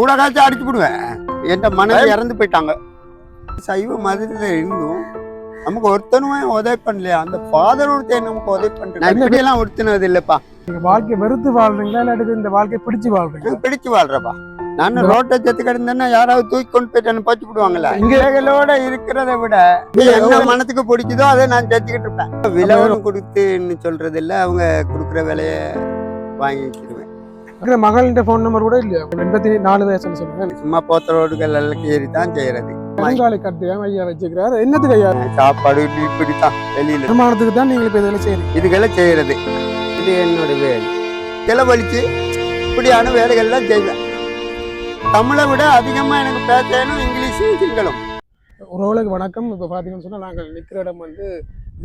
கூட காய்ச்சி அடிச்சு விடுவேன் என் மனைவி இறந்து போயிட்டாங்க. சைவ மதத்துல இருந்தும் நமக்கு ஒருத்தனுமே உதவி பண்ணலையா? அந்த ஃபாதர் ஒருத்தன் நமக்கு உதவி பண்றேன் இப்படியெல்லாம் ஒருத்தனது இல்லப்பா. நீங்க வாழ்க்கையை வெறுத்து வாழ்றீங்களா? இல்லாட்டி இந்த வாழ்க்கையை பிடிச்சு வாழ்றீங்க பிடிச்சு வாழ்றப்பா. நான் ரோட்டை செத்து கிடந்தேன்னா யாராவது தூக்கி கொண்டு போயிட்டு என்ன பச்சு விடுவாங்கல்ல இங்ககளோட இருக்கிறத விட என்ன மனத்துக்கு பிடிக்குதோ அதை நான் செத்துக்கிட்டு இருப்பேன். விலவரம் கொடுத்துன்னு சொல்றது இல்ல அவங்க கொடுக்குற விலைய வாங்கி வச்சிருவேன் இருக்கிற மகளின் ஃபோன் நம்பர் கூட இல்லையா? எண்பத்தி நாலு வயசுன்னு சொல்லுங்க. சும்மா போத்த ரோடுகள் எல்லாம் ஏறி தான் செய்யறது. பங்காளி கட்டியம் ஐயா வச்சுக்கிறாரு. என்னத்துக்கு ஐயா? சாப்பாடு இப்படித்தான் வெளியில. வருமானத்துக்கு தான் நீங்க இப்ப இதெல்லாம் செய்றீங்க இதுக்கெல்லாம் செய்யறது. இது என்னோட வேலை. செலவழிச்சு இப்படியான வேலைகள்லாம் செய்வேன். தமிழை விட அதிகமா எனக்கு பேசணும் இங்கிலீஷும் சிங்களம். உறவுகளுக்கு வணக்கம். இப்போ பார்த்தீங்கன்னு சொன்னால் நாங்கள் நிற்கிற இடம் வந்து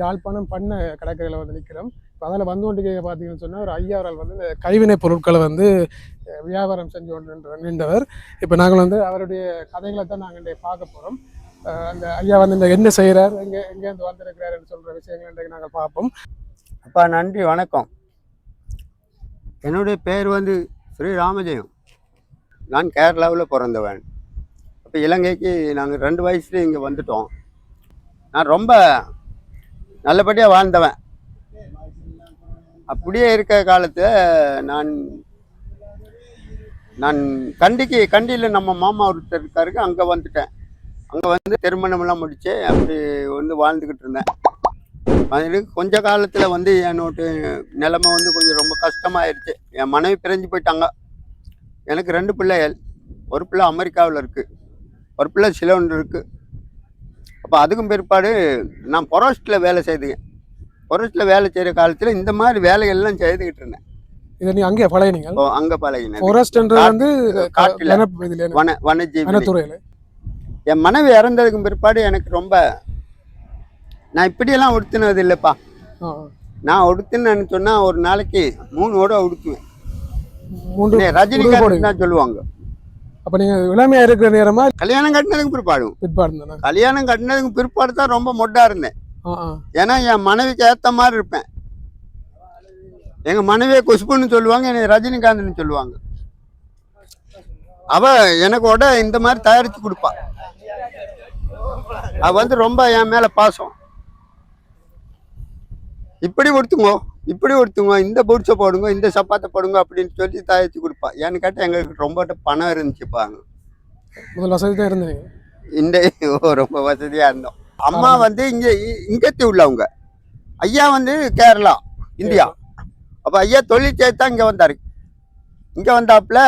யாழ்ப்பாணம் பண்ண கடற்கரையில் வந்து நிற்கிறோம் இப்போ அதில் வந்து கொண்டு பார்த்தீங்கன்னு சொன்னால் ஒரு ஐயாவரால் வந்து இந்த கைவினை பொருட்களை வந்து வியாபாரம் செஞ்சு கொண்டு நின்றவர். இப்போ நாங்கள் வந்து அவருடைய கதைகளை தான் நாங்கள் இன்றைய பார்க்க போகிறோம் அந்த ஐயா வந்து இந்த என்ன செய்கிறார் எங்கே எங்கேருந்து வந்திருக்கிறாருன்னு சொல்கிற விஷயங்கள் இன்றைக்கு நாங்கள் பார்ப்போம். அப்பா நன்றி வணக்கம். என்னுடைய பேர் வந்து ஸ்ரீ ராமஜெயம் நான் கேரளாவில் பிறந்தவன். அப்போ இலங்கைக்கு நாங்கள் ரெண்டு வயசுலேயும் இங்கே வந்துட்டோம். நான் ரொம்ப நல்லபடியாக வாழ்ந்தவன். அப்படியே இருக்க காலத்தில் நான் நான் கண்டிக்கு கண்டியில் நம்ம மாமா ஒருத்தர் இருக்காருக்கு அங்கே வந்துட்டேன். அங்கே வந்து திருமணமெல்லாம் முடித்து அப்படி வந்து வாழ்ந்துக்கிட்டு இருந்தேன். அது கொஞ்ச காலத்தில் வந்து என்னோட நிலமை வந்து கொஞ்சம் ரொம்ப கஷ்டமாயிருச்சு. என் மனைவி பிரிஞ்சு போயிட்டாங்க. எனக்கு ரெண்டு பிள்ளைகள். ஒரு பிள்ளை அமெரிக்காவில் இருக்குது ஒரு பிள்ளை சிலோன் இருக்குது அப்போ அதுக்கும் பிற்பாடு நான் பொரோஸ்ட்டில் வேலை செய்துங்க பொரோஸ்ட்டில் வேலை செய்கிற காலத்தில் இந்த மாதிரி வேலைகள்லாம் செய்துக்கிட்டு இருந்தேன். இதை நீ அங்கே பழையனீங்க ஓ அங்கே பழகினேன். ஃபாரஸ்ட்ன்றது வந்து காட்டுல. வன வனஜீவி வனத்துறையில். என் மனைவி இறந்ததுக்கு பிற்பாடு எனக்கு ரொம்ப நான் இப்படியெல்லாம் உடுத்தினது இல்லைப்பா. நான் உடுத்தினேன்னு சொன்னால் ஒரு நாளைக்கு மூணு ஓட உடுத்துவேன். மூன்று என்னை ரஜினிகாந்த் தான் சொல்லுவாங்க. அப்போ நீங்கள் இளமையாக இருக்கிற நேரமா கல்யாணம் கட்டினதுக்கு பிற்பாடு. பிற்பாடு கல்யாணம் கட்டினதுக்கு பிற்பாடு தான் ரொம்ப மொட்டா இருந்தேன். ஏன்னா என் மனைவிக்கு ஏற்ற மாதிரி இருப்பேன். எங்க மனைவியை குஷ்புன்னு சொல்லுவாங்க என்னை ரஜினிகாந்த்னு சொல்லுவாங்க. அவ எனக்கு உட இந்த மாதிரி தயாரிச்சு கொடுப்பா. அவ வந்து ரொம்ப என் மேல பாசம். இப்படி ஒருத்துங்கோ இப்படி ஒருத்துங்க இந்த பூட்ஸை போடுங்க இந்த சப்பாத்தை போடுங்க அப்படின்னு சொல்லி தயாரிச்சு கொடுப்பா. ஏன்னு கேட்டால் எங்களுக்கு ரொம்ப பணம் இருந்துச்சுப்பாங்க முதல் வசதி தான் இருந்தீங்க. இந்த ரொம்ப வசதியா இருந்தோம். அம்மா வந்து இங்க இங்கத்தி உள்ளவங்க. ஐயா வந்து கேரளா இந்தியா. அப்ப ஐயா தொழில் செய்து தான் இங்க வந்தாரு. இங்க வந்தாப்புல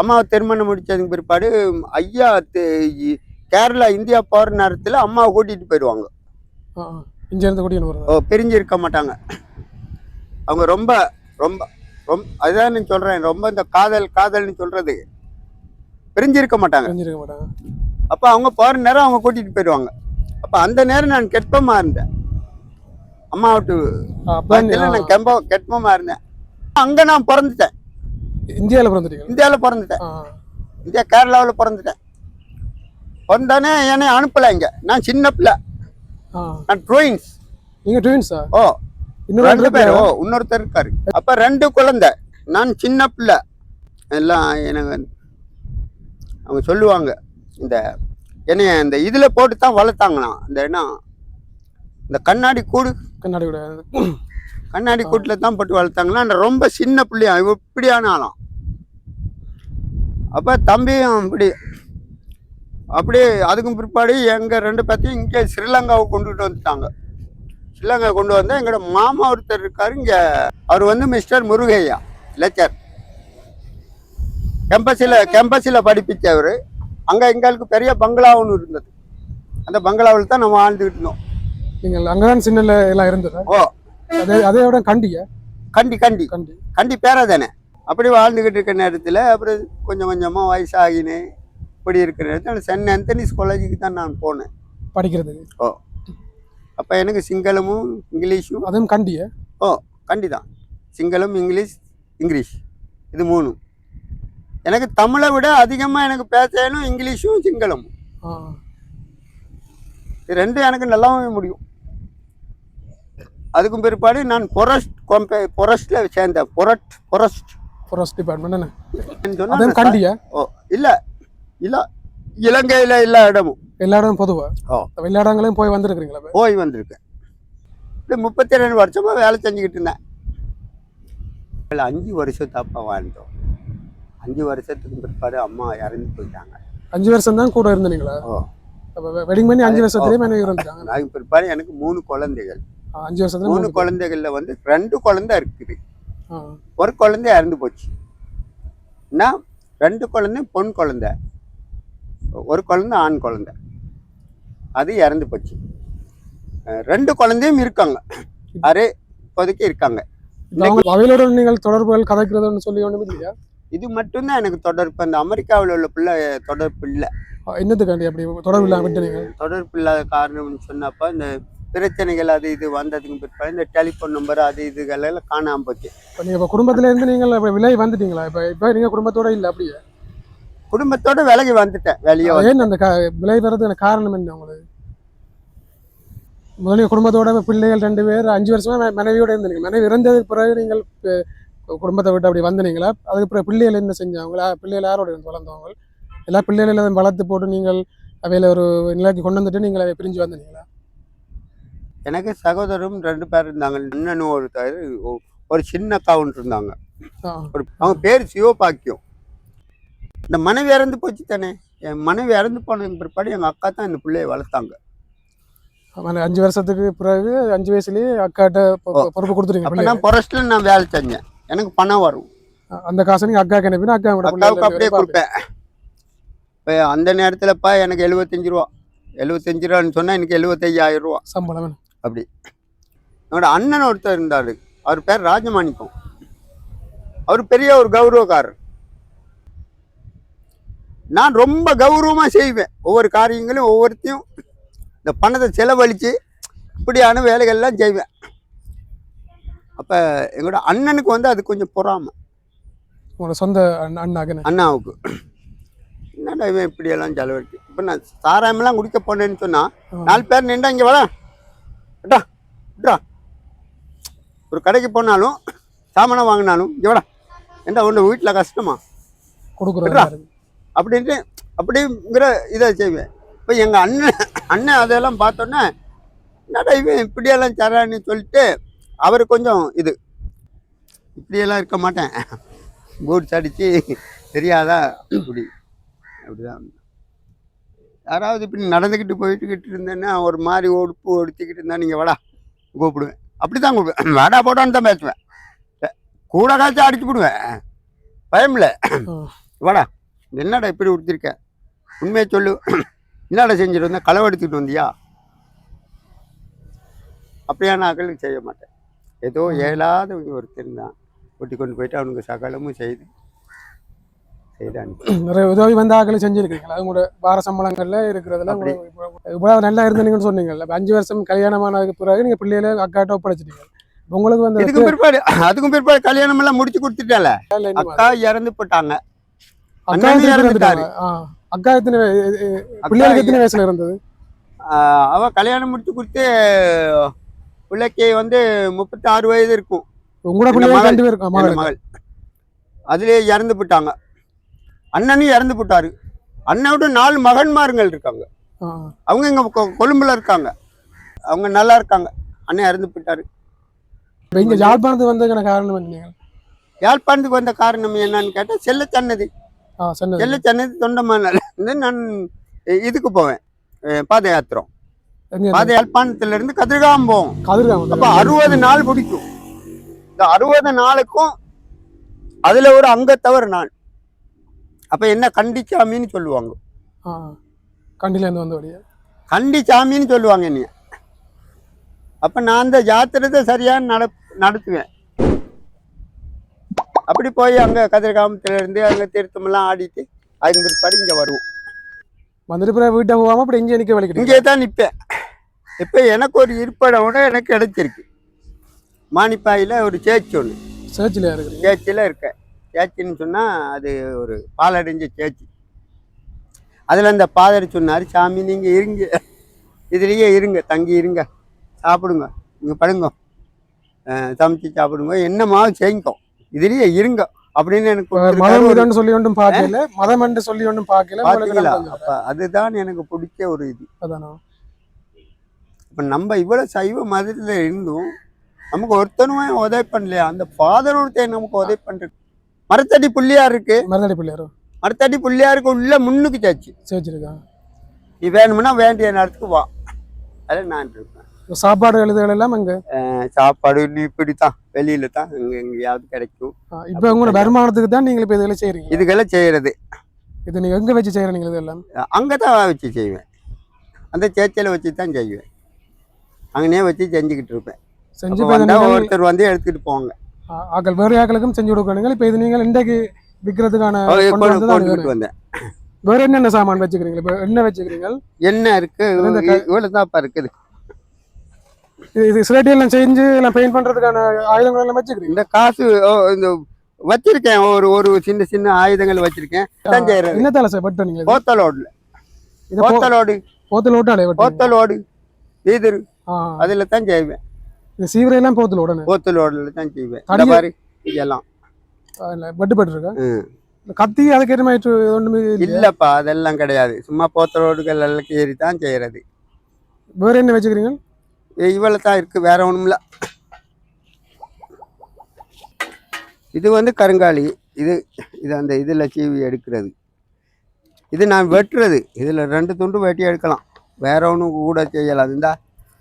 அம்மாவை திருமணம் முடிச்சதுக்கு பிற்பாடு ஐயா கேரளா இந்தியா போற நேரத்துல அம்மாவை கூட்டிட்டு போயிடுவாங்க. இங்கேருந்து ஓ பிரிஞ்சு இருக்க மாட்டாங்க. அவங்க ரொம்ப ரொம்ப ரொம்ப அதுதான் நான் சொல்றேன் ரொம்ப இந்த காதல் காதல்னு சொல்றது. பிரிஞ்சு இருக்க மாட்டாங்க. தெரிஞ்சிருக்க மாட்டாங்க. அப்போ அவங்க போகிற நேரம் அவங்க கூட்டிகிட்டு போயிடுவாங்க. அப்போ அந்த நேரம் நான் கெட்பமா இருந்தேன். அம்மா விட்டு அப்போ நான் கெம்ப கெட்பமா இருந்தேன். அங்கே நான் பிறந்துட்டேன். இந்தியாவில் பிறந்துட்டீங்க? இந்தியாவில் பிறந்துட்டேன். இந்தியா கேரளாவில் பிறந்துட்டேன். பிறந்தானே என்னை அனுப்பலை இங்கே. நான் சின்ன பிள்ளை. நான் ட்ரோயிங்ஸ் நீங்கள் ட்வின்ஸா ஓ இன்னொரு ரெண்டு பேர்? ஓ இன்னொருத்தர் இருக்காரு. அப்போ ரெண்டு குழந்தை. நான் சின்ன பிள்ளை. எல்லாம் எனக்கு அவங்க சொல்லுவாங்க. இந்த என்னைய இந்த இதில் போட்டு தான் வளர்த்தாங்களாம். இந்த என்ன? இந்த கண்ணாடி கூடு. கண்ணாடி கூட. கண்ணாடி கூட்டில் தான் போட்டு வளர்த்தாங்களா நான் ரொம்ப சின்ன பிள்ளையா இப்படியான ஆளாம். அப்போ தம்பியும் இப்படி அப்படியே அதுக்கும் பிற்பாடு எங்கள் ரெண்டு பேர்த்தையும் இங்கே ஸ்ரீலங்காவை கொண்டுட்டு வந்துட்டாங்க. ஸ்ரீலங்கா கொண்டு வந்தால் எங்களோட மாமா ஒருத்தர் இருக்காரு இங்கே அவர் வந்து மிஸ்டர் முருகையா லெக்சர் கேம்பஸில் கேம்பஸில் படிப்பிச்சவர். அங்கே எங்களுக்கு பெரிய பங்களா ஒன்று இருந்தது. அந்த பங்களாவில் தான் நம்ம வாழ்ந்துக்கிட்டு இருந்தோம். நீங்கள் அங்கே தான் சின்னல எல்லாம் இருந்ததா? ஓ. அதே அதே விட கண்டியா? கண்டி கண்டி. கண்டி. கண்டி பேரா தானே? அப்படி வாழ்ந்துக்கிட்டு இருக்க நேரத்தில் அப்புறம் கொஞ்சம் கொஞ்சமாக வயசாகினே இப்படி இருக்கிற நேரத்தில் சென்னை அந்தனிஸ் காலேஜுக்கு தான் நான் போனேன். படிக்கிறதுக்கு ஓ. அப்போ எனக்கு சிங்களமும் இங்கிலீஷும் அதுவும் கண்டியா? ஓ கண்டி தான் சிங்களம் இங்கிலீஷ் இங்கிலீஷ். இது மூணும். எனக்கு தமிழை விட அதிகமாக எனக்கு பேசணும் இங்கிலீஷும் சிங்களமும். இது ரெண்டும் எனக்கு நல்லாவே முடியும். அதுக்கும் பிற்பாடு நான் பொரஸ்ட் கொம்பே பொரஸ்டில் சேர்ந்தேன். பொரட் பொரஸ்ட் ஃபாரஸ்ட் டிபார்ட்மெண்ட் என்ன கண்டியா? ஓ இல்ல இல்ல இலங்கையில எல்லா இடமும். எல்லா இடமும் பொதுவா? ஓ. எல்லா இடங்களையும் போய் வந்திருக்கிறீங்களா? போய் வந்திருக்கேன். இது முப்பத்தி ரெண்டு வருஷமா வேலை செஞ்சுக்கிட்டு இருந்தேன். இதுல அஞ்சு வருஷம் தப்பா வாழ்ந்தோம். அஞ்சு வருஷத்துக்கு பிற்பாடு அம்மா இறந்து போயிட்டாங்க. அஞ்சு வருஷம் தான் கூட இருந்தீங்களா வெட்டிங் பண்ணி அஞ்சு வருஷத்துலயே மனைவி இருந்துட்டாங்க அதுக்கு பிற்பாடு எனக்கு மூணு குழந்தைகள். அஞ்சு வருஷத்துல மூணு குழந்தைகள்ல வந்து ரெண்டு குழந்தை இருக்குது. ஒரு குழந்தை இறந்து போச்சு. என்ன? ரெண்டு குழந்தை பொன் குழந்தை. ஒரு குழந்தை ஆண் குழந்தை. அது இறந்து போச்சு. ரெண்டு குழந்தையும் இருக்காங்க. அரே இப்போதைக்கு இருக்காங்க. அவையிலோட நீங்கள் தொடர்புகள் கதைக்கிறதுன்னு சொல்லி ஒண்ணும் இல்லையா இது மட்டும்தான் எனக்கு தொடர்பு. அந்த அமெரிக்காவில் உள்ள பிள்ளை தொடர்பு இல்லை. என்னத்துக்காண்டி அப்படி தொடர்பு இல்லாம விட்டு நீங்கள் தொடர்பு இல்லாத காரணம்னு சொன்னப்ப இந்த பிரச்சனைகள் அது இது வந்ததுக்கு பிற்பாடு இந்த டெலிஃபோன் நம்பர் அது இதுகள் எல்லாம் காணாம போச்சு. இப்ப நீங்க இப்ப குடும்பத்துல இருந்து நீங்கள் இப்ப விலை வந்துட்டீங்களா? இப்ப இப்ப நீங்க குடும்பத்தோட இல்ல அப்படியே? குடும்பத்தோட விலகி வந்துட்டேன் வெளியே ஏன் அந்த க- விலை வர்றதுக்கு காரணம் என்ன உங்களுக்கு? முதல்ல குடும்பத்தோட பிள்ளைகள் ரெண்டு பேர் அஞ்சு வருஷமா ம- மனைவியோட இருந்தீங்க. மனைவி இறந்ததுக்கு பிறகு நீங்கள் குடும்பத்தை விட்டு அப்படி வந்தீங்களா அதுக்கு பிறகு பிள்ளைகள் என்ன செஞ்சாங்களா? பிள்ளைகள் யாரோட இருந்து வளர்ந்தவங்க? எல்லா பிள்ளைகளும் வளர்த்து போட்டு நீங்கள் அவையில ஒரு நிலைக்கு கொண்டு வந்துட்டு நீங்கள் அவை பிரிஞ்சு வந்தீங்களா எனக்கு சகோதரரும் ரெண்டு பேர் இருந்தாங்க. அண்ணனும் ஒருத்தர் ஒ- ஒரு சின்ன அக்காவும் இருந்தாங்க. ஒரு அவங்க பேர் சிவபாக்கியம். இந்த மனைவி இறந்து போச்சு தானே? என் மனைவி இறந்து போனதுக்கு பிற்பாடு எங்கள் அக்கா தான் இந்த பிள்ளைய வளர்த்தாங்க. அஞ்சு வருஷத்துக்கு பிறகு அஞ்சு வயசுலயே அக்காட்ட. பொறுப்பு கொடுத்துருங்க அப்போ பிள்ளைகள். நான் நான் வேலை செஞ்சேன். எனக்கு பணம் வரும். அந்த காசை நீங்க அக்கா கிணப்பினா அக்கா கூட அக்காவுக்கு அப்படியே கொடுப்பேன். இப்போ அந்த நேரத்தில்ப்பா எனக்கு எழுபத்தஞ்சு ரூபா. எழுபத்தஞ்சு ரூபான்னு சொன்னால் எனக்கு எழுபத்தையாயிரம் ரூபா. சம்பளம். அப்படி. என்னோட அண்ணன் ஒருத்தர் இருந்தார். அவர் பேர் ராஜமாணிக்கம். அவர் பெரிய ஒரு கௌரவக்காரர். நான் ரொம்ப கௌரவமாக செய்வேன். ஒவ்வொரு காரியங்களும் ஒவ்வொருத்தையும் இந்த பணத்தை செலவழித்து இப்படியான வேலைகள்லாம் செய்வேன். அப்போ எங்களோட அண்ணனுக்கு வந்து அது கொஞ்சம் பொறாமை. உங்களோட சொந்த அண்ணா அண்ணாக்கு அண்ணாவுக்கு. என்னடா இவன் இப்படியெல்லாம் செலவழிச்சு இப்போ நான் சாராயமெல்லாம் குடிக்க போனேன்னு சொன்னால் நாலு பேர் நின்றா இங்கே வரா விட்டா விட்றா ஒரு கடைக்கு போனாலும் சாமானை வாங்கினாலும் இங்கே வாடா. ஏண்டா ஒன்று வீட்டில் கஷ்டமா? கொடுக்குறது விட்றா. அப்படின்ட்டு அப்படிங்கிற இதை செய்வேன். இப்போ எங்கள் அண்ணன் அண்ணன் அதெல்லாம் பார்த்தோன்னே என்னடா இவன் இப்படியெல்லாம் தரான்னு சொல்லிட்டு அவர் கொஞ்சம் இது. இப்படியெல்லாம் இருக்க மாட்டேன். பூட்ஸ் அடித்து தெரியாதா? இப்படி. அப்படிதான். யாராவது இப்படி நடந்துக்கிட்டு போயிட்டுக்கிட்டு இருந்தேன்னா ஒரு மாதிரி ஒடுப்பு ஒடுத்திக்கிட்டு இருந்தா நீங்கள் வாடா கூப்பிடுவேன். அப்படி தான் கூப்பிடுவேன். வாடா போடான்னு தான் பேசுவேன். கூட காய்ச்சி அடிச்சு விடுவேன். பயமில்ல வாடா என்னடா இப்படி உடுத்திருக்க உண்மையை சொல்லு. என்னடா செஞ்சுட்டு வந்தேன் களவு எடுத்துக்கிட்டு வந்தியா? அப்படியான ஆக்களுக்கு செய்ய மாட்டேன். ஏதோ இயலாதவங்க ஒருத்தர் தான். கூட்டி கொண்டு போயிட்டு அவனுக்கு சகலமும் செய்து செய்து அனுப்பி நிறைய உதவி வந்த ஆக்களை செஞ்சிருக்கீங்களா உங்களோட வார சம்பளங்கள்ல இருக்கிறதுல இவ்வளவு நல்லா இருந்தீங்கன்னு சொன்னீங்கல்ல. அஞ்சு வருஷம் கல்யாணமானதுக்கு பிறகு நீங்க பிள்ளைகளை அக்காட்ட ஒப்படைச்சிட்டீங்க. உங்களுக்கு வந்து இதுக்கும் பிற்பாடு அதுக்கும் பிற்பாடு கல்யாணம் எல்லாம் முடிச்சு கொடுத்துட்டால அக்கா இறந்து போட்டாங்க. அக்கா இறந்துட்டாரு. அக்கா எத்தனை பிள்ளைகளுக்கு எத்தனை வயசுல இருந்தது? அவ கல்யாணம் முடிச்சு கொடுத்து பிள்ளைக்கு வந்து முப்பத்தி ஆறு வயது இருக்கும். உங்களோட மகள். ரெண்டு அதுலயே இறந்து போட்டாங்க அண்ணனும் இறந்து போட்டாரு அண்ணனோட நாலு மகன்மாருங்கள் இருக்காங்க. அவங்க இங்க கொழும்புல இருக்காங்க. அவங்க நல்லா இருக்காங்க. அண்ணன் இறந்து போயிட்டாரு. இங்க யாழ்ப்பாணத்துக்கு வந்ததுக்கான காரணம் என்ன நீங்கள்? யாழ்ப்பாணத்துக்கு வந்த காரணம் என்னன்னு கேட்டா செல்ல சன்னதி. செல்ல சன்னதி. தொண்டமானால இருந்து நான் இதுக்கு போவேன். பாத யாத்திரம் பாத யாழ்ப்பாணத்துல இருந்து கதிர்காமம் போவோம். கதிர்காமம் அப்ப அறுபது நாள் பிடிக்கும். இந்த அறுபது நாளுக்கும் அதுல ஒரு அங்கத்தவர் நான். அப்ப என்ன கண்டிச்சாமின்னு சொல்லுவாங்க. கண்டில இருந்து வந்த வழியா? கண்டிச்சாமின்னு சொல்லுவாங்க என்னைய. அப்ப நான் அந்த ஜாத்திரத்தை சரியா நட நடத்துவேன். அப்படி போய் அங்க கதிர்காமத்துல இருந்து அங்க தீர்த்தமெல்லாம் ஆடிட்டு அதுக்கு பிற்பாடு இங்க வருவோம். வந்துட்டு பிறகு வீட்டை போகாம அப்படி இங்கே நிக்க வலிக்கிறீங்க இங்கே தான் நிற்பேன் இப்போ எனக்கு ஒரு இருப்பிடம் கூட எனக்கு கிடைச்சிருக்கு. மானிப்பாயில் ஒரு சேச்சி ஒன்று சர்ச்சில் இருக்கிறீங்க? சேச்சியில் இருக்கேன். சேச்சின்னு சொன்னால் அது ஒரு பாலடைஞ்ச சேச்சி. அதில் அந்த பாதர் சொன்னார் சாமி நீங்கள் இருங்க. இதுலேயே இருங்க தங்கி இருங்க. சாப்பிடுங்க. நீங்கள் படுங்க. சமைச்சு சாப்பிடுங்க. என்னமா செய்யுங்க. இதுலேயே இருங்க. அப்படின்னு எனக்கு மதம் சொல்லி ஒன்றும் பார்க்கல. மதம் என்று சொல்லி ஒன்றும் பார்க்கல. நம்பிக்கை. அப்ப அதுதான் எனக்கு பிடிச்ச ஒரு இது. அதானோ? இப்ப நம்ம இவ்வளவு சைவ மதத்துல இருந்தும் நமக்கு ஒருத்தனுமே உதவி பண்ணலையா? அந்த ஃபாதர் ஒருத்தன் நமக்கு உதவி பண்றது மரத்தடி புள்ளியார் இருக்கு. மருதடி பிள்ளையாரோ? மரத்தடி புள்ளியாருக்கு உள்ள முன்னுக்கு சாச்சு. சேர்ச்சிருக்காங்க நீ வேணும்னா வேண்டிய நேரத்துக்கு வா. அதில் நான் இருப்பேன். சாப்பாடு எழுதுகள் எல்லாம் அங்க அஹ் சாப்பாடு நீ இப்படித்தான் வெளியில தான் இங்க எங்கேயாவது கிடைக்கும். இப்ப உங்களோட வருமானத்துக்கு தான் நீங்க இப்ப இதெல்லாம் செய்றீங்க. இதுக்கெல்லாம் செய்யறது இது நீங்க எங்க வச்சு செய்யறீங்க இதெல்லாம்? அங்கே தான் வச்சு செய்வேன். அந்த சேச்சியில் வச்சு தான் செய்வேன். அங்கனே வச்சு செஞ்சுக்கிட்டு இருப்பேன். செஞ்சு ஒருத்தர் வந்து எடுத்துட்டு போவாங்க. ஆக்கள் வேற ஆக்களுக்கும் செஞ்சு கொடுக்கணுங்க இப்ப இது நீங்கள் இன்றைக்கு விற்கிறதுக்கான தான் வந்தேன். வேற என்னென்ன சாமான் வச்சுக்கிறீங்க? இப்ப என்ன வச்சுக்கிறீங்க? என்ன இருக்கு? இவ்வளோ தான்ப்பா இருக்குது. இது- இது சிலட்டி எல்லாம் செஞ்சு எல்லாம் பெயிண்ட் பண்றதுக்கான ஆயுதங்கள் எல்லாம் வச்சுக்கிறீங்க? இந்த காசு இந்த வச்சிருக்கேன். ஒரு ஒரு சின்ன சின்ன ஆயுதங்கள் வச்சிருக்கேன். செய்யறது என்னத்தால சார் பட்டு நீங்க இது? போத்தலோடுல இது போ- போத்தலோடு போத்தல் ஓட்டாலே பட்டு. போத்தலோடு ஆ. அதுல தான் செய்வேன். இது சீவரை எல்லாம் போத்தல் உடனே போத்தலோடுல தான் செய்வேன். இந்த தடிய- மாதிரி இதெல்லாம். பட்டு பட்டு இருக்கா. இந்த கத்தி அதுக்கேற்ற மாதிரி ஒன்றுமே இல்லை இல்லப்பா அதெல்லாம் கிடையாது. சும்மா போத்தலோடுகள் எல்லாம் ஏறி தான் செய்யறது வேற என்ன வச்சுக்கிறீங்க? இவ்வளோ தான் இருக்கு வேற ஒண்ணும் இல்ல இது வந்து கருங்காலி. இது இது அந்த இதுல சீவி எடுக்கிறது. இது நான் வெட்டுறது. இதுல ரெண்டு துண்டு வெட்டி எடுக்கலாம். வேற ஒன்றும் கூட செய்யலாம். இந்தா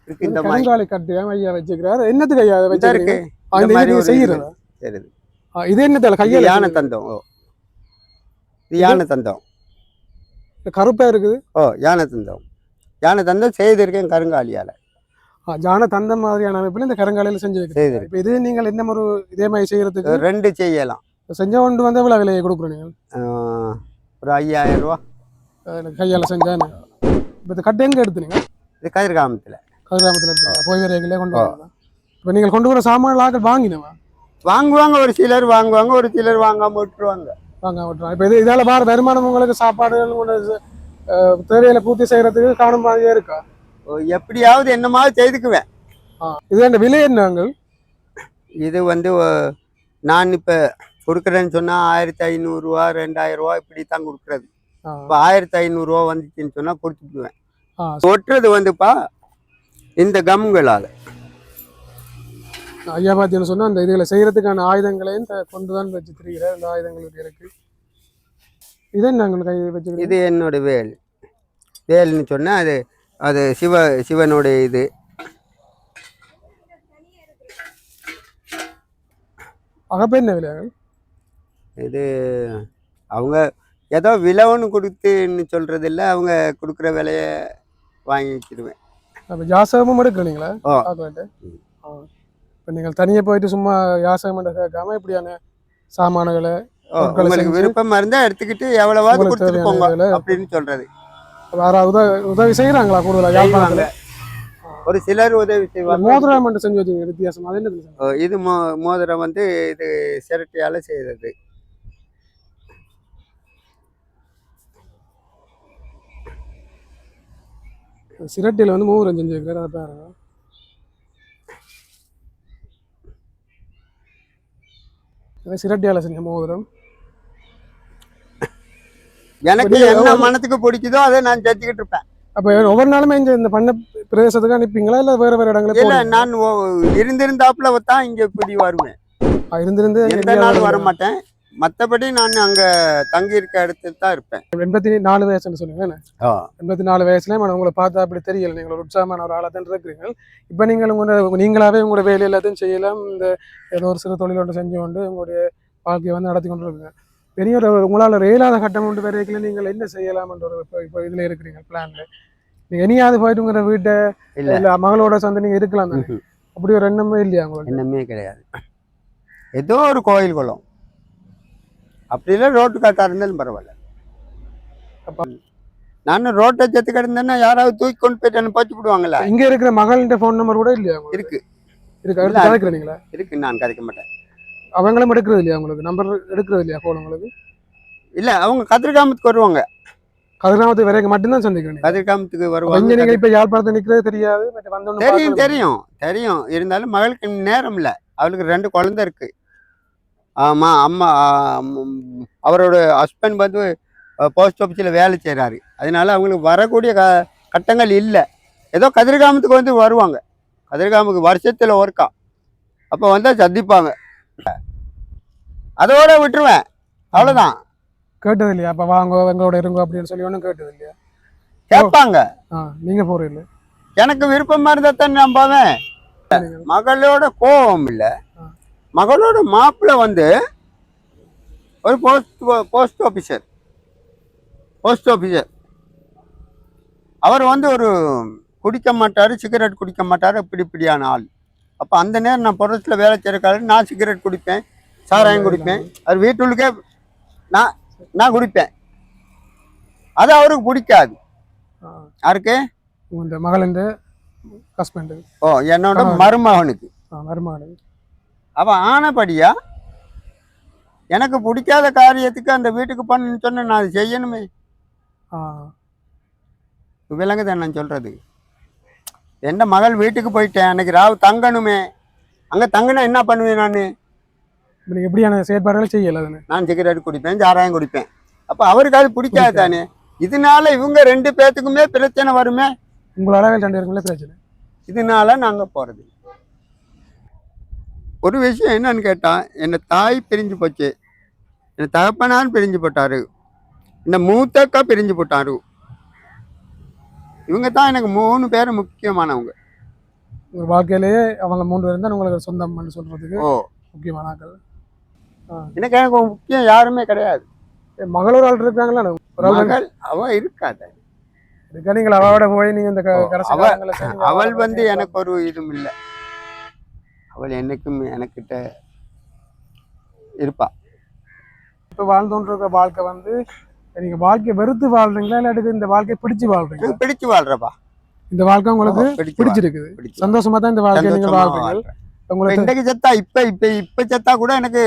இருக்கு இந்த மாதிரி. கட்டியா ஐயா வச்சுக்கிறாரு என்னத்துக்கு ஐயா வச்சுக்கிறீங்க இருக்கு. இந்த மாதிரி செய்யறதா? ஆ, இது என்னத்தால கையால யானை? தந்தம். ஓ. இது யானை தந்தம். இந்த கருப்பா இருக்குது? ஓ யானை தந்தம். யானை தந்தம் செய்திருக்கேன் கருங்காலியால. ஆ, ஜான தந்த மாதிரியான அமைப்பில் இந்த கருங்காலையில செஞ்சு வைக்கிறீங்க இப்போ இது நீங்கள் என்ன ஒரு இதே மாதிரி செய்யறதுக்கு ரெண்டு செய்யலாம். செஞ்ச கொண்டு வந்து எவ்வளவு விலையை கொடுக்குறோம் நீங்கள். ஆஹ், ஒரு ஐயாயிரம் ரூபா. கையால செஞ்சா இப்போ இந்த கட்டை எங்க எடுத்துனீங்க இது கதிர்காமத்தில். கதிராமத்தில் எடுத்துங்க போய் வரையிலே கொண்டு வரீங்களா இப்போ நீங்கள் கொண்டு வர சாமான் ஆக்கள் வாங்கினவா? வாங்குவாங்க ஒரு சிலர் வாங்குவாங்க ஒரு சிலர் வாங்காம விட்டுருவாங்க. வாங்க விட்டுறோம் இப்போ இது இதால பாரு வருமானம் உங்களுக்கு அஹ், தேவைகளை பூர்த்தி செய்யறதுக்கு காணும் மாதிரியே இருக்கா? எப்படியாவது என்னமாவது செய்துக்குவேன். இது அந்த விலை என்னங்கள் இது வந்து நான் இப்போ கொடுக்குறேன்னு சொன்னால் ஆயிரத்தி ஐநூறுரூவா ரெண்டாயிரம் ரூபா இப்படி தான் கொடுக்குறது. இப்போ ஆயிரத்தி ஐநூறுரூவா வந்துச்சுன்னு சொன்னால் கொடுத்துடுவேன் ஆ. ஒட்டுறது வந்துப்பா இந்த கம்களால் ஐயா பார்த்தீங்கன்னு சொன்னா அந்த இதுகளை செய்யறதுக்கான ஆயுதங்களையும் கொண்டு தான் வச்சு திரிகிறார் அந்த ஆயுதங்களுக்கு இருக்கு. இது என்ன உங்களுக்கு கை வச்சுக்கிறீங்க? இது என்னோட வேல். வேல்னு சொன்னால் அது அது சிவ சிவனுடைய இது. அகப்பே என்ன விலையாங்கள் இது அவங்க ஏதோ விலவுன்னு கொடுத்துன்னு சொல்கிறது இல்லை அவங்க கொடுக்குற விலைய வாங்கி வச்சிருவேன். அப்போ யாசகமும் எடுக்கிறீங்களா ஓ. இப்போ நீங்கள் தனியாக போயிட்டு சும்மா யாசகம் கேட்காம இப்படியான சாமான்களை உங்களுக்கு செஞ்சு விருப்பமா இருந்தா எடுத்துக்கிட்டு எவ்வளவாவது கொடுத்துட்டு போங்க அப்படின்னு சொல்றது. வேற உதவி உதவி செய்கிறாங்களா கூடுதலாக செய்வாங்க யாழ்ப்பாணத்தில்? ஒரு சிலர் உதவி செய்வாங்க. மோதிரம் மட்டும் செஞ்சு வச்சுங்க வித்தியாசம். அது என்ன இது மோ மோதிரம் வந்து இது சிரட்டையால செய்யறது சிரட்டியில் வந்து மூவரம் செஞ்சு வைக்கிறார் அதை பாருங்க. சிரட்டியால செஞ்ச மோதிரம். எனக்கு என்ன மனத்துக்கு பிடிக்குதோ அதை நான் செஞ்சுக்கிட்டு இருப்பேன். அப்போ ஒவ்வொரு நாளுமே இங்க இந்த பண்ண பிரதேசத்துக்கு அனுப்பிங்களா இல்லை வேற வேற இடங்களே இல்ல? நான் இருந்திருந்தாப்புல தான் இங்க இப்படி வருவேன். இருந்திருந்து எந்த நாள் வர மாட்டேன் மத்தபடி நான் அங்க தங்கி இருக்க இடத்துல தான் இருப்பேன். எண்பத்தி நாலு வயசுன்னு சொன்னீங்க என்ன? எண்பத்தி நாலு வயசுல நான் உங்களை பார்த்தா அப்படி தெரியல. நீங்கள் ஒரு உற்சாகமான ஒரு ஆளாக தான் இருக்கிறீங்க இப்போ நீங்கள் உங்களோட நீங்களாவே உங்களோட வேலை எல்லாத்தையும் செய்யலாம். இந்த ஏதோ ஒரு சிறு தொழில் ஒன்று செஞ்சு கொண்டு உங்களுடைய வாழ்க்கையை வந்து நடத்தி கொண்டு இருக்கீங்க பெரிய ஒரு உங்களால் இயலாத கட்டம் ஒன்று வரைக்கும் நீங்கள் என்ன செய்யலாம்ன்ற ஒரு இப்போ இப்போ இதில் இருக்கிறீங்க பிளான்ல நீங்கள் இனியாவது போயிட்டு உங்களோட வீட்டை இல்ல. மகளோட சேர்ந்து நீங்கள் இருக்கலாம் தானே. அப்படி ஒரு எண்ணமே இல்லையா உங்களுக்கு? என்னமே கிடையாது. ஏதோ ஒரு கோயில் குளம். அப்படி இல்லை ரோட்டு காட்டா இருந்தாலும் பரவாயில்ல. அப்ப- நானும் ரோட்டை செத்து கிடந்தேன்னா யாராவது தூக்கி கொண்டு போயிட்டு என்ன போச்சு விடுவாங்கல்ல இங்க இருக்கிற மகள்கிட்ட ஃபோன் நம்பர் கூட இல்லையா இருக்கு. இருக்கு? கதைக்கிறீங்களா? இருக்கு நான் கதைக்க மாட்டேன். அவங்களும் எடுக்கிறது இல்லையா உங்களுக்கு? நம்பர் எடுக்கிறது இல்லையா ஃபோன் உங்களுக்கு? இல்ல அவங்க கதிர்காமத்துக்கு வருவாங்க. கதிராமத்து வரைக்கும் மட்டும்தான் சந்திக்கிறீங்க கதிர்காமத்துக்கு கொஞ்சம் வருவாங்க. நீங்க இப்ப யாழ்ப்பாணத்தை நிக்கிறது தெரியாது தெரியும். தெரியும் தெரியும். இருந்தாலும் மகளுக்கு நேரம் இல்ல. அவளுக்கு ரெண்டு குழந்தை இருக்கு. ஆமாம் அம்மா ஆம், அவரோட ஹஸ்பண்ட் வந்து போஸ்ட் ஆஃபீஸில் வேலை செய்கிறாரு அதனால அவங்களுக்கு வரக்கூடிய க கட்டங்கள் இல்லை. ஏதோ கதிர்காமத்துக்கு வந்து வருவாங்க. கதிர்காமுக்கு வருஷத்தில் ஒருக்கா. அப்போ வந்தால் சந்திப்பாங்க. அதோட விட்டுருவேன். அவ்வளோதான் கேட்டது இல்லையா அப்ப வாங்க எங்களோட இருங்க அப்படின்னு சொல்லி ஒன்றும் கேட்டது இல்லையா கேட்பாங்க. ஆ நீங்க போறீங்க எனக்கு விருப்பமாக இருந்தால் தான் நான் போவேன். மகளோட கோபம் இல்லை. மகளோட மாப்பிள்ளை வந்து ஒரு post post officer post officer அவர் வந்து ஒரு குடிக்க மாட்டார் சிகரெட் குடிக்க மாட்டார் இப்படி இப்படியான ஆள். அப்போ அந்த நேரம் நான் புறத்தில் வேலை செய்யறக்காரு நான் சிகரெட் குடிப்பேன் சாராயம் குடிப்பேன். அவர் வீட்டுள்ளுக்கே நான் நான் குடிப்பேன். அது அவருக்கு பிடிக்காது. யாருக்கு? இந்த மகளின் ஹஸ்பண்டு ஓ என்னோட மருமகனுக்கு. மருமகன். அவன் ஆனபடியா எனக்கு பிடிக்காத காரியத்துக்கு அந்த வீட்டுக்கு பண்ணுன்னு சொன்ன நான் அது செய்யணுமே. விலங்குதான் நான் சொல்றது. எந்த மகள் வீட்டுக்கு போயிட்டேன். அன்னைக்கு ராவு தங்கணுமே. அங்கே தங்கினா என்ன பண்ணுவேன் நான்? இப்ப நீங்க எப்படியான செயற்பாடுகள் செய்யல நான் சிகரெட் குடிப்பேன் சாராயம் குடிப்பேன். அப்போ அவருக்கு அது பிடிக்காது? தானே? இதனால இவங்க ரெண்டு பேர்த்துக்குமே பிரச்சனை வருமே? உங்களால ரெண்டு பேருக்குள்ள பிரச்சனை. இதனால நாங்கள் போகிறது ஒரு விஷயம் என்னன்னு கேட்டால் என்னை தாய் பிரிஞ்சு போச்சு. என் தகப்பனார் பிரிஞ்சு போட்டாரு. இந்த மூத்தக்கா பிரிஞ்சு போட்டாரு. இவங்க தான் எனக்கு மூணு பேர் முக்கியமானவங்க. உங்க வாழ்க்கையிலேயே அவங்க மூன்று பேரும் தான் உங்களுக்கு சொந்தம்னு சொல்றதுக்கு ஓ. முக்கியமான ஆட்கள் எனக்கு எனக்கு முக்கியம் யாருமே கிடையாது. ஏ, மகளோட ஆள் இருக்காங்களா? மகள் அவ இருக்காத. இருக்கா? நீங்கள்? அவளோட போய் நீங்க இந்த அவள் வந்து எனக்கு ஒரு இதுவும் இல்லை. அவள் என்னைக்கும் எனக்கிட்ட இருப்பா. இப்ப வாழ்ந்தோன்ற இருக்கிற வாழ்க்கை வந்து நீங்க வாழ்க்கையை வெறுத்து வாழ்றீங்களா? இல்லாட்டி இந்த வாழ்க்கையை பிடிச்சு வாழ்றீங்களா? எனக்கு பிடிச்சு வாழ்றப்பா. இந்த வாழ்க்கை உங்களுக்கு ஓ, பிடிச்சு வாழ்- பிடிச்சிருக்குது பிடிச்சு சந்தோஷமா தான் இந்த வாழ்க்கையை நீங்க வாழ்றீங்க. உங்களுக்கு இன்றைக்கு செத்தா இப்ப இப்ப இப்ப செத்தா கூட எனக்கு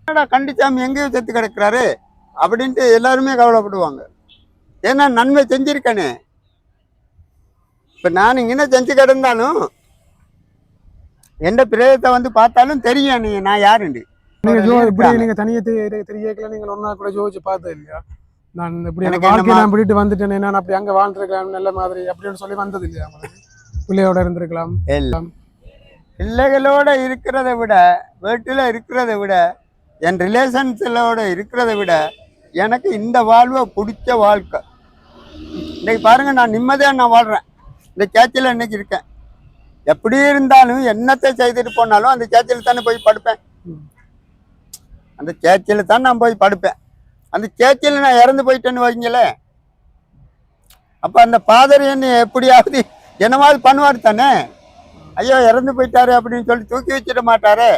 என்னடா கண்டிச்சாமி எங்கேயோ செத்து கிடக்குறாரு அப்படின்ட்டு எல்லாருமே கவலைப்படுவாங்க. ஏன்னா நன்மை செஞ்சிருக்கேனே. இப்ப நான் இங்கே செஞ்சு கிடந்தாலும் எந்த பிரேதத்தை வந்து பார்த்தாலும் தெரியும் நீ நான் யாருண்டு நீங்க ஜோ இப்படி. நீங்க தனியா தெரிய தெரியக்கல நீங்க ஒன்னா கூட ஜோதிச்சு பார்த்தது இல்லையா நான் இப்படி எனக்கு என்னமா- நான் விட்டுட்டு வந்துட்டேனே நான் அப்படி அங்க வாழ்ந்துருக்கலாம் நல்ல மாதிரி அப்படின்னு சொல்லி வந்தது இல்லையா பிள்ளையோட இருந்திருக்கலாம். எல்லாம் பிள்ளைகளோட இருக்கிறத விட வீட்டில் இருக்கிறத விட என் ரிலேஷன்ஸோட இருக்கிறத விட எனக்கு இந்த வாழ்வை பிடிச்ச வாழ்க்கை. இன்னைக்கு பாருங்க நான் நிம்மதியாக நான் வாழ்கிறேன் இந்த சேச்சில் இன்னைக்கு இருக்கேன். எப்படி இருந்தாலும் என்னத்தை செய்துட்டு போனாலும் அந்த சேச்சில் தானே போய் படுப்பேன். அந்த சேர்ச்சியில் தான் நான் போய் படுப்பேன். அந்த சேர்ச்சியில் நான் இறந்து போயிட்டேன்னு வைங்களேன் அப்போ அந்த பாதர் என்ன எப்படியாவது என்னமாவது பண்ணுவார் தானே? ஐயோ இறந்து போயிட்டாரு அப்படின்னு சொல்லி தூக்கி வச்சிட மாட்டாரு.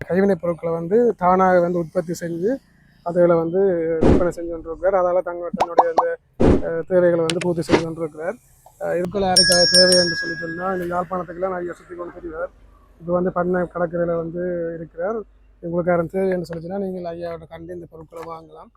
கைவினைப் பொருட்களை வந்து தானாக வந்து உற்பத்தி செஞ்சு அதில் வந்து விற்பனை செஞ்சு கொண்டிருக்கிறார் அதால் தங்க தன்னுடைய அந்த தேவைகளை வந்து பூர்த்தி செஞ்சு கொண்டிருக்கிறார் அஹ், இதுக்குள்ள யாருக்காக தேவை என்று சொல்லி சொன்னால் இந்த யாழ்ப்பாணத்துக்கெல்லாம் நிறைய சுற்றி கொண்டு தெரிவார் இப்போ வந்து பண்ணை கடற்கரையில் வந்து இருக்கிறார். உங்களுக்கு யாரும் தேவை என்று நீங்கள் ஐயாவோட கண்டு இந்த பொருட்களை வாங்கலாம்.